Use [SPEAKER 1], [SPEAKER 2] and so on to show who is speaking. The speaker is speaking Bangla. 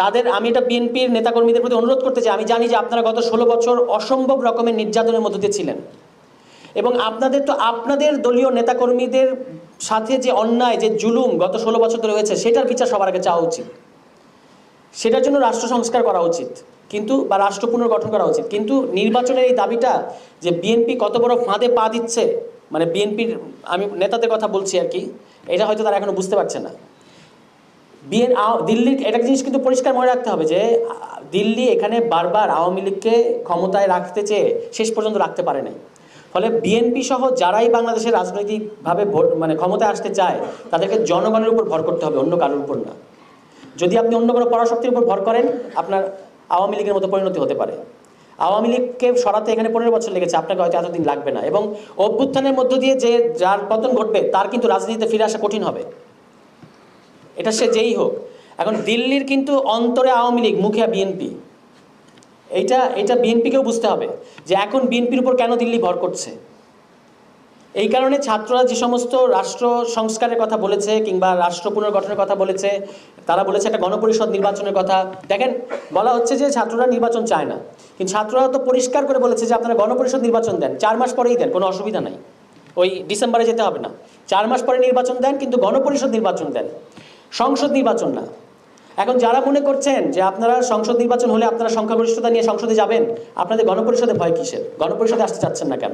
[SPEAKER 1] তাদের আমি এটা বিএনপির নেতাকর্মীদের প্রতি অনুরোধ করতে চাই। আমি জানি যে আপনারা গত ষোলো বছর অসম্ভব রকমের নির্যাতনের মধ্য দিয়ে ছিলেন। এবং আপনাদের তো আপনাদের দলীয় নেতাকর্মীদের সাথে যে অন্যায়, যে জুলুম গত ষোলো বছর ধরে হয়েছে, সেটার বিচার সবার আগে চাওয়া উচিত। সেটার জন্য রাষ্ট্র সংস্কার করা উচিত, কিন্তু বা রাষ্ট্র পুনর্গঠন করা উচিত। কিন্তু নির্বাচনের এই দাবিটা যে বিএনপি কত বড় ফাঁদে পা দিচ্ছে মানে বিএনপির আমি নেতাদের কথা বলছি আর কি, এটা হয়তো তারা এখনও বুঝতে পারছে না। বিএন দিল্লির, একটা জিনিস কিন্তু পরিষ্কার মনে রাখতে হবে যে, দিল্লি এখানে বারবার আওয়ামী লীগকে ক্ষমতায় রাখতে চেয়ে শেষ পর্যন্ত রাখতে পারে নাই। ফলে বিএনপি সহ যারাই বাংলাদেশের রাজনৈতিকভাবে ভোট মানে ক্ষমতায় আসতে চায়, তাদেরকে জনগণের উপর ভর করতে হবে, অন্য কারোর উপর না। যদি আপনি অন্য কোনো পরাশক্তির উপর ভর করেন, আপনার আওয়ামী লীগের মতো পরিণতি হতে পারে। আওয়ামী লীগকে সরাতে এখানে পনেরো বছর লেগেছে, আপনাকে হয়তো এতদিন লাগবে না। এবং অভ্যুত্থানের মধ্য দিয়ে যে, যার পতন ঘটবে, তার কিন্তু রাজনীতিতে ফিরে আসা কঠিন হবে। এটা সে যেই হোক। এখন দিল্লির কিন্তু অন্তরে আওয়ামী লীগ মুখে বিএনপি। এইটা এটা বিএনপিকেও বুঝতে হবে যে এখন বিএনপির উপর কেন দিল্লি ভর করছে। এই কারণে ছাত্ররা যে সমস্ত রাষ্ট্র সংস্কারের কথা বলেছে কিংবা রাষ্ট্র পুনর্গঠনের কথা বলেছে, তারা বলেছে একটা গণপরিষদ নির্বাচনের কথা। দেখেন, বলা হচ্ছে যে ছাত্ররা নির্বাচন চায় না। কিন্তু ছাত্ররা তো পরিষ্কার করে বলেছে যে আপনারা গণপরিষদ নির্বাচন দেন। চার মাস পরেই দেন, কোনো অসুবিধা নাই। ওই ডিসেম্বরে যেতে হবে না। চার মাস পরে নির্বাচন দেন, কিন্তু গণপরিষদ নির্বাচন দেন। সংসদ নির্বাচন না। এখন যারা মনে করছেন যে আপনারা সংসদ নির্বাচন হলে আপনারা সংখ্যাগরিষ্ঠতা নিয়ে সংসদে যাবেন, আপনাদের গণপরিষদে ভয় কিসের? গণপরিষদে আসতে চাচ্ছেন না কেন?